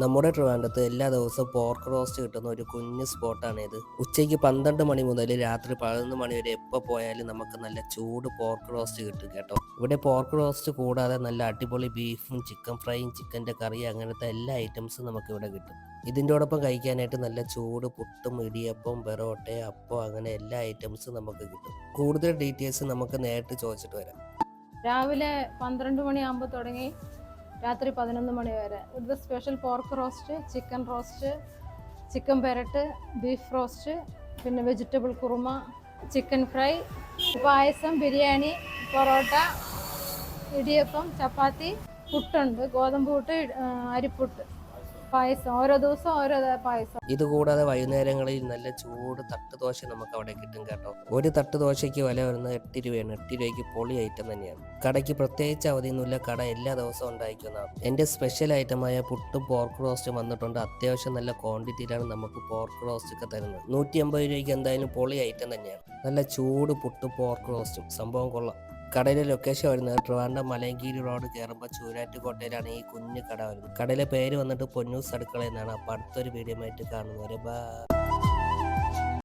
നമ്മുടെ ട്രിവാൻഡത്ത് എല്ലാ ദിവസവും പോർക്ക് റോസ്റ്റ് കിട്ടുന്ന ഒരു കുഞ്ഞു സ്പോട്ടാണ് ഇത് ഉച്ചയ്ക്ക് പന്ത്രണ്ട് മണി മുതൽ രാത്രി പതിനൊന്ന് മണി വരെ എപ്പോൾ പോയാലും നമുക്ക് നല്ല ചൂട് പോർക്ക് റോസ്റ്റ് കിട്ടും കേട്ടോ. ഇവിടെ പോർക്ക് റോസ്റ്റ് കൂടാതെ നല്ല അടിപൊളി ബീഫും ചിക്കൻ ഫ്രൈയും ചിക്കന്റെ കറി അങ്ങനത്തെ എല്ലാ ഐറ്റംസും നമുക്ക് ഇവിടെ കിട്ടും. ഇതിന്റോടൊപ്പം കഴിക്കാനായിട്ട് നല്ല ചൂട് പുട്ടും ഇടിയപ്പം പെറോട്ട അപ്പം അങ്ങനെ എല്ലാ ഐറ്റംസും നമുക്ക് കിട്ടും. കൂടുതൽ ഡീറ്റെയിൽസ് നമുക്ക് നേരിട്ട് ചോദിച്ചിട്ട് വരാം. രാവിലെ പന്ത്രണ്ട് മണിയാകുമ്പോൾ തുടങ്ങി. രാത്രി പതിനൊന്ന് മണി വരെ. ഇവിടുത്തെ special pork roast chicken roast chicken പെരട്ട് beef roast പിന്നെ vegetable kurma chicken fry payasam biryani porotta idiyappam chapati പുട്ടുണ്ട്. ഗോതമ്പ് പുട്ട് അരിപ്പുട്ട്. പായസം ഓരോ ദിവസം ഓരോ പായസം. ഇതുകൂടാതെ വൈകുന്നേരങ്ങളിൽ നല്ല ചൂട് തട്ട് ദോശ നമുക്ക് അവിടെ കിട്ടും കേട്ടോ. ഒരു തട്ട് ദോശയ്ക്ക് വില വരുന്നത് എട്ട് രൂപയാണ്. എട്ട് രൂപയ്ക്ക് പൊളി ഐറ്റം തന്നെയാണ്. കടയ്ക്ക് പ്രത്യേകിച്ച് അവധിയൊന്നുമില്ല കട എല്ലാ ദിവസവും ഉണ്ടായിരിക്കുന്നതാണ്. എന്റെ സ്പെഷ്യൽ ഐറ്റമായ പുട്ടും പോർക്ക് റോസ്റ്റും വന്നിട്ടുണ്ട്. അത്യാവശ്യം നല്ല ക്വാണ്ടിറ്റിയിലാണ് നമുക്ക് പോർക്ക് റോസ്റ്റ് ഒക്കെ തരുന്നത്. നൂറ്റി അമ്പത് രൂപയ്ക്ക് എന്തായാലും പൊളി ഐറ്റം തന്നെയാണ്. നല്ല ചൂട് പുട്ടും പോർക്ക് റോസ്റ്റും സംഭവം കൊള്ളാം. കടയിലെ ലൊക്കേഷൻ വരുന്നത് ട്രിവാൻഡ്രം മലയങ്കീരി റോഡ് കയറുമ്പോൾ ചൂരാറ്റുകോട്ടയിലാണ് ഈ കുഞ്ഞു കട വരുന്നത്. കടയിലെ പേര് വന്നിട്ട് പൊന്നൂസ് അടുക്കള എന്നാണ്. അപ്പോൾ അടുത്തൊരു വീഡിയോ ആയിട്ട് കാണുന്നവരെ ബൈ